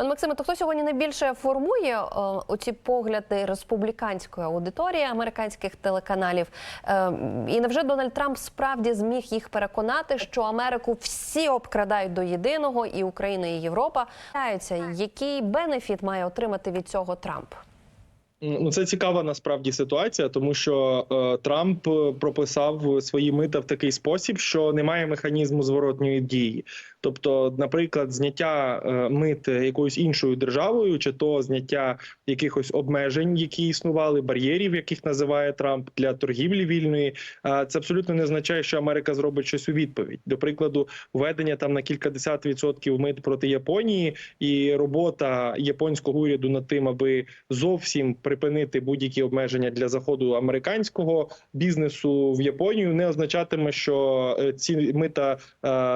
Пан Максиме, то хто сьогодні найбільше формує е, оці погляди республіканської аудиторії американських телеканалів? Е, і невже Дональд Трамп справді зміг їх переконати, що Америку всі обкрадають до єдиного, і Україна, і Європа? Який бенефіт має отримати від цього Трамп? Ну, це цікава насправді ситуація, тому що е, Трамп е, прописав свої мита в такий спосіб, що немає механізму зворотньої дії. Тобто, наприклад, зняття е, мит якоюсь іншою державою, чи то зняття якихось обмежень, які існували, бар'єрів, яких називає Трамп для торгівлі вільної, е, це абсолютно не означає, що Америка зробить щось у відповідь. До прикладу, введення там на кількадесят відсотків мит проти Японії і робота японського уряду над тим, аби зовсім припинити будь-які обмеження для заходу американського бізнесу в Японію, не означатиме, що е, ці мита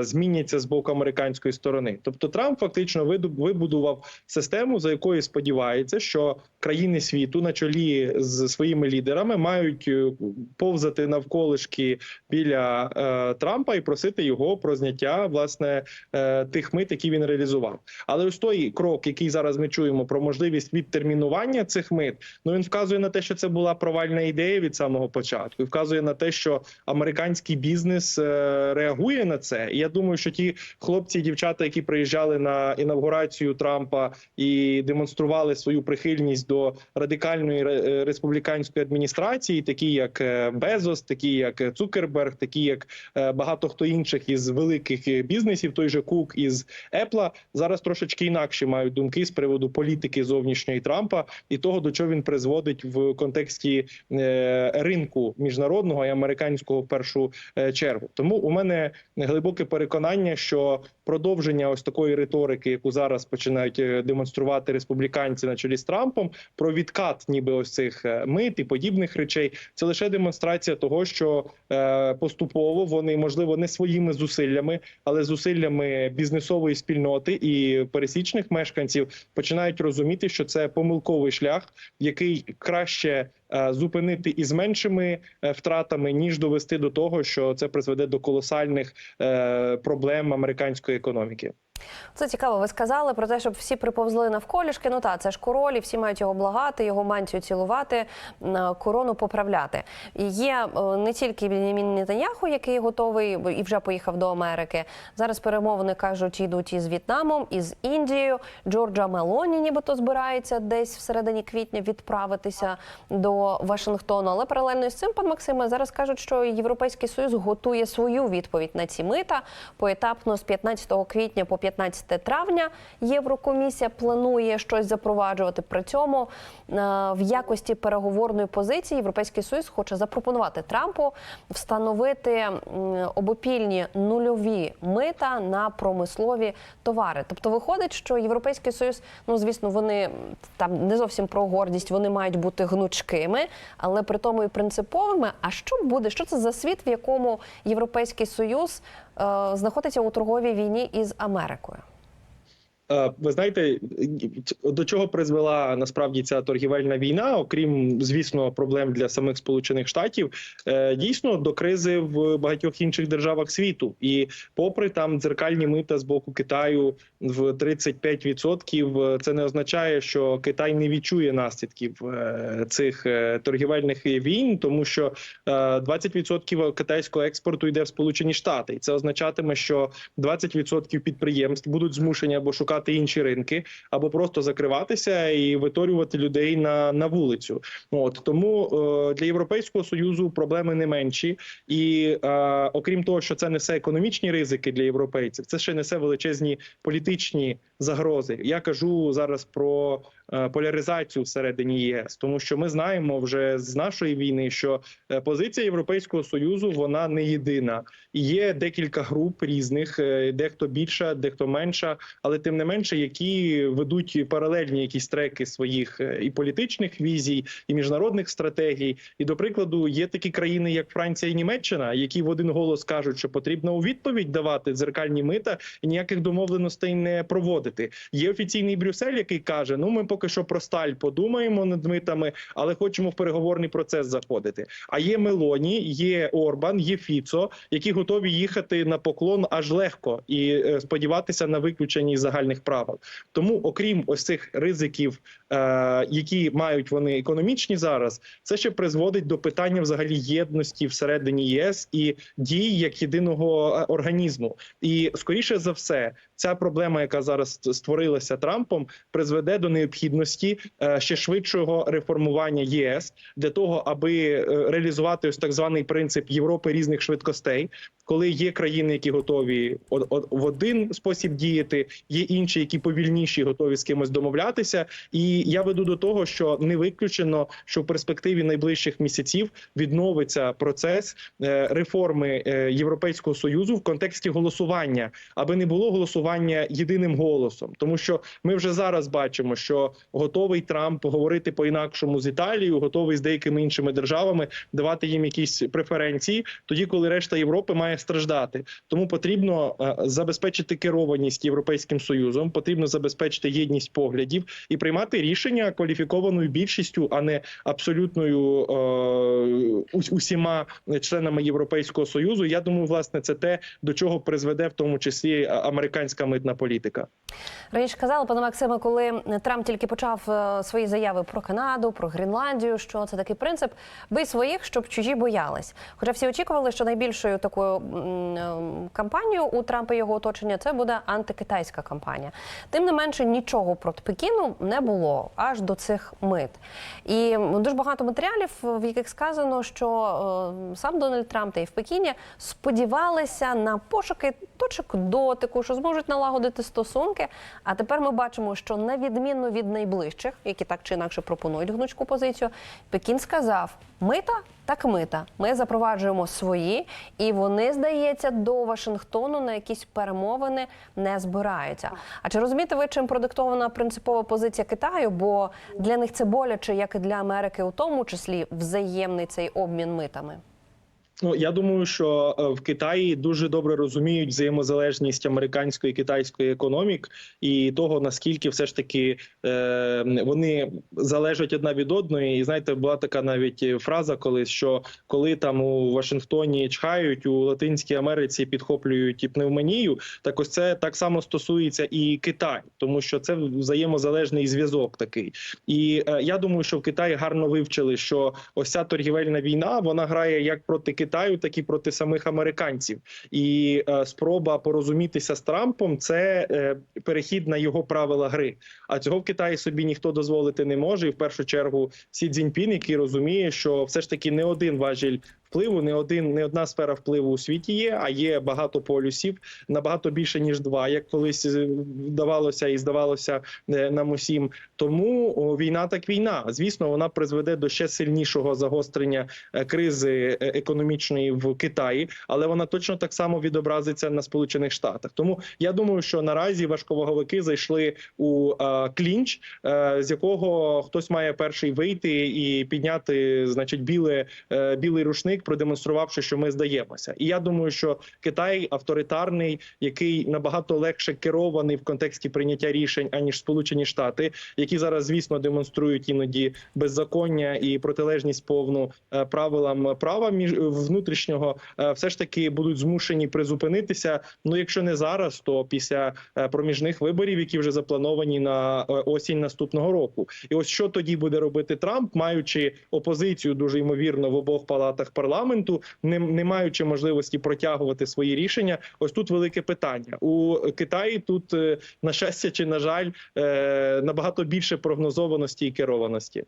зміняться з боку американської сторони. Тобто Трамп фактично вибудував систему, за якою сподівається, що країни світу на чолі з своїми лідерами мають е, повзати навколишки біля е, Трампа і просити його про зняття власне е, тих мит, які він реалізував. Але ось той крок, який зараз ми чуємо про можливість відтермінування цих мит, ну він вказує на те, що це була провальна ідея від самого початку, і вказує на те, що американський бізнес е, реагує на це. І я думаю, що ті хлопці і дівчата, які приїжджали на інавгурацію Трампа і демонстрували свою прихильність до радикальної е, республіканської адміністрації, такі як е, Безос, такі як Цукерберг, такі як е, багато хто інших із великих е, бізнесів, той же Кук із Епла, зараз трошечки інакші мають думки з приводу політики зовнішньої Трампа і того, до чого він призводить в контексті е, ринку міжнародного і американського першу е, чергу. Тому у мене глибоке переконання, що продовження ось такої риторики, яку зараз починають е, демонструвати республіканці на чолі з Трампом, про відкат, ніби ось цих е, мит і подібних речей, це лише демонстрація того, що е, поступово вони можливо не своїми зусиллями, але зусиллями бізнесової спільноти і пересічних мешканців починають розуміти, що це помилковий шлях, який краще зупинити із меншими втратами, ніж довести до того, що це призведе до колосальних проблем американської економіки. Це цікаво. Ви сказали про те, щоб всі приповзли навколішки. Ну та це ж король, і всі мають його благати, його мантію цілувати, м, корону поправляти. І є е, не тільки Бенямін Нетаньяху, який готовий і вже поїхав до Америки. Зараз перемовини кажуть, йдуть із В'єтнамом, із Індією. Джорджа Мелоні, нібито збирається десь всередині квітня відправитися до Вашингтону. Але паралельно з цим, пан Максиме, зараз кажуть, що Європейський Союз готує свою відповідь на ці мита поетапно з 15 квітня по 15 травня. Єврокомісія планує щось запроваджувати. При цьому е, в якості переговорної позиції Європейський Союз хоче запропонувати Трампу встановити обопільні нульові мита на промислові товари. Тобто виходить, що Європейський Союз, ну звісно, вони там не зовсім про гордість, вони мають бути гнучкими, але при тому і принциповими. А що буде? Що це за світ, в якому Європейський Союз е, знаходиться у торговій війні із Америкою? Е, Ви знаєте, до чого призвела насправді ця торгівельна війна, окрім звісно, проблем для самих Сполучених Штатів, е, дійсно до кризи в багатьох інших державах світу. І попри там дзеркальні мита з боку Китаю в 35%, це не означає, що Китай не відчує наслідків е, цих е, торгівельних війн, тому що е, 20% китайського експорту йде в Сполучені Штати, і це означатиме, що 20% підприємств будуть змушені або шукати інші ринки, або просто закриватися і виторювати людей на, на вулицю. От тому е, для європейського союзу проблеми не менші, і е, окрім того, що це несе економічні ризики для європейців, це ще несе величезні політичні загрози. Я кажу зараз про поляризацію всередині ЄС, тому що ми знаємо вже з нашої війни, що е, позиція Європейського союзу вона не єдина. І Є декілька груп різних, е, дехто більша, дехто менша, але тим не менше, які ведуть паралельні якісь треки своїх е, і політичних візій, і міжнародних стратегій. І до прикладу, є такі країни, як Франція і Німеччина, які в один голос кажуть, що потрібно у відповідь давати дзеркальні мита і ніяких домовленостей не проводити. Є офіційний Брюссель, який каже: ну ми поки поки що про сталь подумаємо над митами, але хочемо в переговорний процес заходити. А є Мелоні, є Орбан, є Фіцо, які готові їхати на поклон аж легко і е, сподіватися на виключення загальних правил. Тому, окрім ось цих ризиків, е, які мають вони економічні зараз, це ще призводить до питання взагалі єдності всередині ЄС і дій як єдиного е, організму. І скоріше за все, ця проблема, яка зараз створилася Трампом, призведе до необхідності е, ще швидшого реформування ЄС для того, аби е, реалізувати ось так званий принцип Європи різних швидкостей, коли є країни, які готові в один спосіб діяти, є інші, які повільніші, готові з кимось домовлятися. І я веду до того, що не виключено, що в перспективі найближчих місяців відновиться процес е, реформи Європейського союзу в контексті голосування, аби не було голосування єдиним голосом, тому що ми вже зараз бачимо, що готовий Трамп говорити по інакшому з Італією, готовий з деякими іншими державами давати їм якісь преференції, тоді коли решта Європи має страждати. Тому потрібно е, забезпечити керованість європейським союзом, потрібно забезпечити єдність поглядів і приймати рішення кваліфікованою більшістю, а не абсолютною е, усіма членами Європейського союзу. Я думаю, власне, це те, до чого призведе в тому числі американська митна політика. Раніше казали, пане Максиме, коли Трамп тільки почав е, свої заяви про Канаду, про Гренландію, що це такий принцип бий своїх, щоб чужі боялись. Хоча всі очікували, що найбільшою такою е, кампанією у Трампа і його оточення це буде антикитайська кампанія. Тим не менше, нічого проти Пекіну не було аж до цих мит. І дуже багато матеріалів, в яких сказано, що е, сам Дональд Трамп та і в Пекіні сподівалися на пошуки точок дотику, що зможуть налагодити стосунки. А тепер ми бачимо, що на відміну від найближчих, які так чи інакше пропонують гнучку позицію, Пекін сказав: мита так мита. Ми запроваджуємо свої, і вони, здається, до Вашингтону на якісь перемовини не збираються. А чи розумієте ви, чим продиктована принципова позиція Китаю? Бо для них це боляче, як і для Америки, у тому числі взаємний цей обмін митами. Ну я думаю, що е, в Китаї дуже добре розуміють взаємозалежність американської і китайської економік і того наскільки все ж таки е, вони залежать одна від одної. І знаєте, була така навіть фраза колись, що коли там у Вашингтоні чхають, у Латинській Америці підхоплюють і пневмонію, так ось це так само стосується і Китай, тому що це взаємозалежний зв'язок такий. І е, я думаю, що в Китаї гарно вивчили, що ось ця торгівельна війна вона грає як проти Китаю, так і проти самих американців. І е, спроба порозумітися з Трампом це е, перехід на його правила гри. А цього в Китаї собі ніхто дозволити не може. І в першу чергу Сі Цзіньпін, який розуміє, що все ж таки не один важіль впливу, не один, не одна сфера впливу у світі є, а є багато полюсів, набагато більше ніж два, як колись е, вдавалося і здавалося е, нам усім. Тому війна так війна. Звісно, вона призведе до ще сильнішого загострення е, кризи економічної в Китаї, але вона точно так само відобразиться на Сполучених Штатах. Тому я думаю, що наразі важковаговики зайшли у клінч, з якого хтось має перший вийти і підняти, значить, біле білий рушник, продемонструвавши, що ми здаємося. І я думаю, що Китай авторитарний, який набагато легше керований в контексті прийняття рішень, аніж Сполучені Штати, які зараз, звісно, демонструють іноді беззаконня і протилежність повну е, правилам права між внутрішнього, е, все ж таки будуть змушені призупинитися. Ну, якщо не зараз, то після е, проміжних виборів, які вже заплановані на е, осінь наступного року. І ось що тоді буде робити Трамп, маючи опозицію дуже ймовірно в обох палатах парламенту, не, не маючи можливості протягувати свої рішення. Ось тут велике питання у Китаї. Тут е, на щастя чи на жаль е, набагато більше прогнозованості і керованості.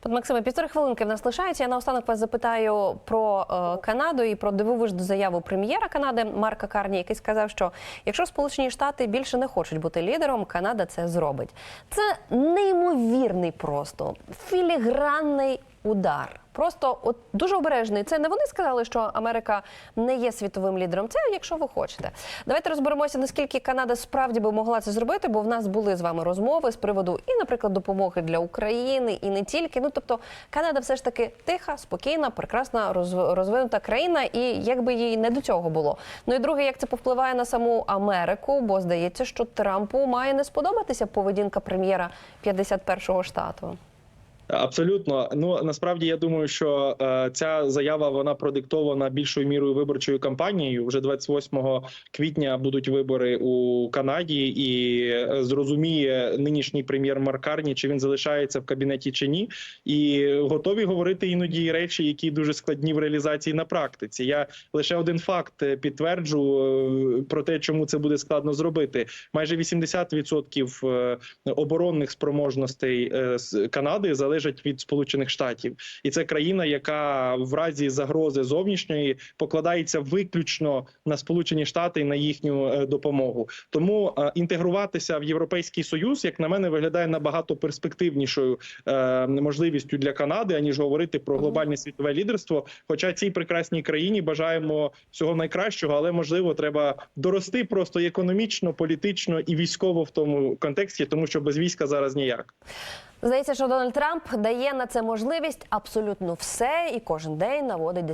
Пане Максиме, півтори хвилинки в нас лишається. Я наостанок вас запитаю про е, Канаду і про дивовижну заяву прем'єра Канади Марка Карні, який сказав, що якщо Сполучені Штати більше не хочуть бути лідером, Канада це зробить. Це неймовірний просто філігранний удар. Просто от дуже обережний. Це не вони сказали, що Америка не є світовим лідером. Це якщо ви хочете. Давайте розберемося, наскільки Канада справді би могла це зробити, бо в нас були з вами розмови з приводу і, наприклад, допомоги для України, і не тільки. Ну тобто, Канада все ж таки тиха, спокійна, прекрасна, розв- розвинута країна, і якби їй не до цього було. Ну і друге, як це повпливає на саму Америку, бо здається, що Трампу має не сподобатися поведінка прем'єра 51-го штату. Абсолютно. Ну насправді я думаю, що е, ця заява вона продиктована більшою мірою виборчою кампанією. Вже 28 квітня будуть вибори у Канаді, і е, зрозуміє нинішній прем'єр Маркарні, чи він залишається в кабінеті чи ні, і готові говорити іноді речі, які дуже складні в реалізації на практиці. Я лише один факт е, підтверджу е, про те, чому це буде складно зробити. Майже 80% е, оборонних спроможностей з Канади залежать від Сполучених Штатів, і це країна, яка в разі загрози зовнішньої покладається виключно на Сполучені Штати і на їхню е, допомогу. Тому е, інтегруватися в Європейський Союз, як на мене, виглядає набагато перспективнішою е, можливістю для Канади, аніж говорити про глобальне світове лідерство. Хоча цій прекрасній країні бажаємо всього найкращого, але можливо треба дорости просто економічно, політично і військово в тому контексті, тому що без війська зараз ніяк. Здається, що Дональд Трамп дає на це можливість абсолютно все і кожен день наводить